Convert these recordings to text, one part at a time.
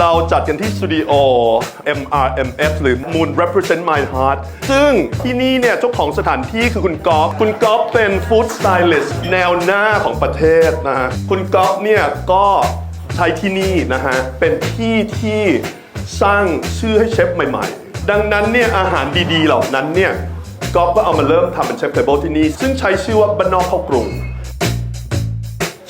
เราจัดกันที่สตูดิโอ MRMF หรือ Moon Represent My Heart ซึ่งที่นี่เนี่ยเจ้าของสถานที่คือคุณก๊อฟคุณก๊อฟเป็นฟู้ดสไตลิสต์แนวหน้าของประเทศนะฮะคุณก๊อฟเนี่ยก็ใช้ที่นี่นะฮะ เป็นที่ที่สร้างชื่อให้เชฟใหม่ๆ ดังนั้นเนี่ยอาหารดีๆเหล่านั้นเนี่ยก๊อฟก็เอามาเริ่มทำเป็นเชฟเทเบิลที่นี่ ซึ่งใช้ชื่อว่าบ้านนอกเข้ากรุง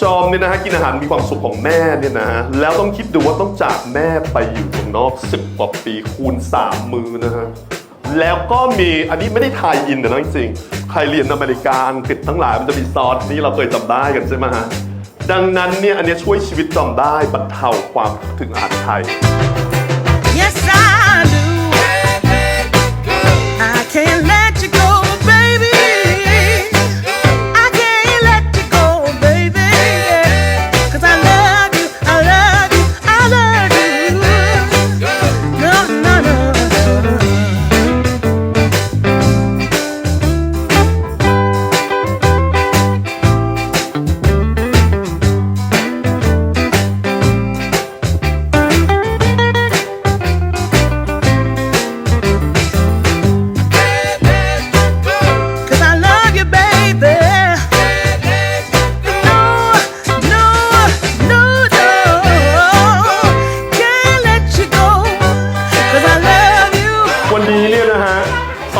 จอมเนี่ยนะฮะกินอาหารมีความสุขของแม่เนี่ยนะฮะแล้วต้องคิดดูว่าต้องจากแม่ไปอยู่เมืองนอก10กว่าปีคูณ3มือนะฮะแล้วก็มีอันนี้ไม่ได้ทายอินนะจริงๆใครเรียนอเมริกาอังกฤษทั้งหลายมันจะมีซอสนี่เราเคยจำได้กันใช่ไหมฮะดังนั้นเนี่ยอันนี้ช่วยชีวิตจอมได้บรรเทาความถึงอาหารไทย Yes, I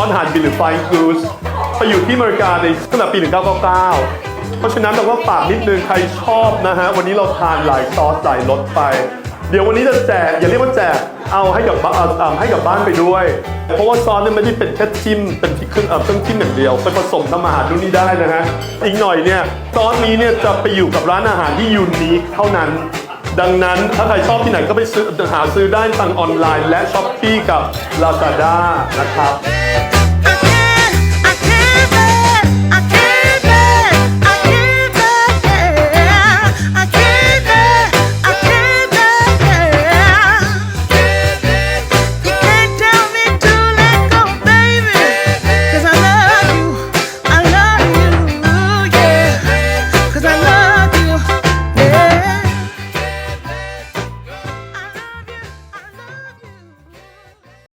อนหานบิลหรือไฟคูสไปอยู่ที่อเมริกาในตั้งแต่ปี 1999 เพราะฉะนั้นเราก็ฝากนิดนึงใครชอบนะฮะ วันนี้เราทานหลายซอสหลายรสไป เดี๋ยววันนี้จะแจก อย่าเรียกว่าแจก เอาให้กับบ้านเอาเอให้กับบ้านไปด้วย เพราะว่าซอสเนี่ยไม่ได้เป็นแค่จิ้ม เป็นที่เครื่องเอ่อเครื่องจิ้มอย่างเดียว ไปผสมทำอาหารนู่นนี่ได้นะฮะ อีกหน่อยเนี่ยซอสนี้เนี่ยจะไปอยู่กับร้านอาหารที่ยูนิคเท่านั้นดังนั้นถ้าใครชอบที่ไหนก็ไปซื้อหาซื้อได้ทางออนไลน์ และช้อปปี้กับ Lazada นะครับ